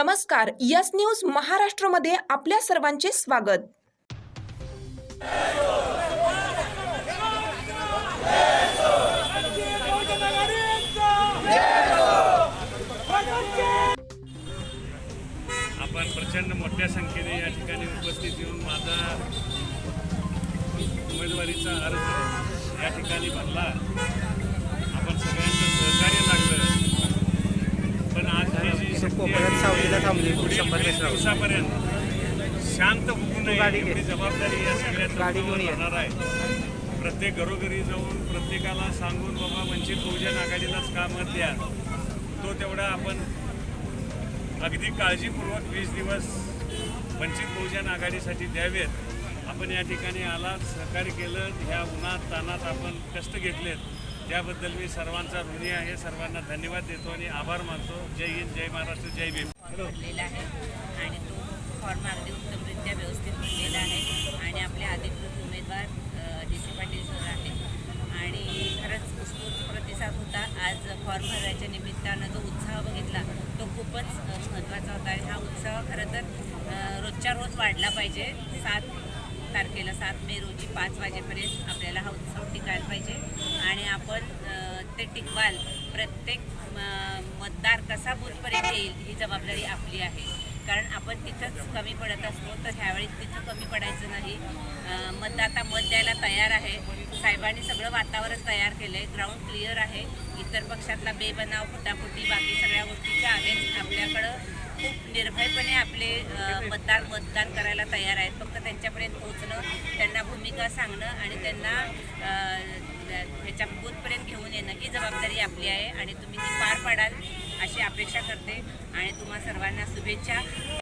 नमस्कार yes news महाराष्ट्रमध्ये आपल्या सर्वांचे स्वागत. आपण प्रचंड मोठ्या संख्येने या ठिकाणी उपस्थित येऊन माझा उमेदवारीचा अर्ज या ठिकाणी भरला. थांबली, शंभर. दिवसापर्यंत शांत होऊ नये गाडी. एवढी जबाबदारी या गाडी घेऊन. राहणार आहे प्रत्येक घरोघरी जाऊन प्रत्येकाला सांगून बाबा वंचित बहुजन आघाडीलाच का मत द्या तो तेवढा आपण अगदी काळजीपूर्वक वीस दिवस वंचित बहुजन आघाडीसाठी द्यावेत आपण या ठिकाणी आलात सहकार्य केलं ह्या उन्हात तानात आपण कष्ट घेतलेत त्याबद्दल मी सर्वांचा ऋणी आहे. सर्वांना धन्यवाद देतो आणि आभार मानतो. जय हिंद जय महाराष्ट्र जय भीम. फॉर्म आहे आणि तो फॉर्म अगदी उत्तमरित्या व्यवस्थित भरलेला आहे आणि आपले अधिकृत उमेदवार डी सी पाटील सर आहे आणि खरंच उत्स्फूर्त प्रतिसाद होता. आज फॉर्म भरायच्या निमित्तानं जो उत्साह बघितला तो खूपच महत्त्वाचा होता. आणि हा उत्साह खरं तर रोजच्या रोज वाढला पाहिजे. सात तारखेला सात मे रोजी पाच वाजेपर्यंत आपल्याला हा उत्सव टिकायला पाहिजे. टिकवाल प्रत्येक म, मतदार कसा बूथपर्यंत येईल ही जबाबदारी आपली आहे. कारण आपण तिथंच कमी पडत असतो तर ह्यावेळी तिथं कमी पडायचं नाही. मतदाता मत द्यायला तयार आहे. साहेबांनी सगळं वातावरण तयार केलं आहे ग्राउंड क्लिअर आहे. इतर पक्षातला बेबनाव फुटाफुटी बाकी सगळ्या गोष्टीच्या अगेन्स्ट आपल्याकडं खूप निर्भयपणे आपले मतदार मतदान करायला तयार आहेत. फक्त त्यांच्यापर्यंत पोहोचणं त्यांना भूमिका सांगणं आणि त्यांना अ, ह्याच्या बूथपर्यंत घेऊन येणं ही जबाबदारी आपली आहे आणि तुम्ही ती पार पाडाल अशी अपेक्षा करते. आणि तुम्हा सर्वांना शुभेच्छा.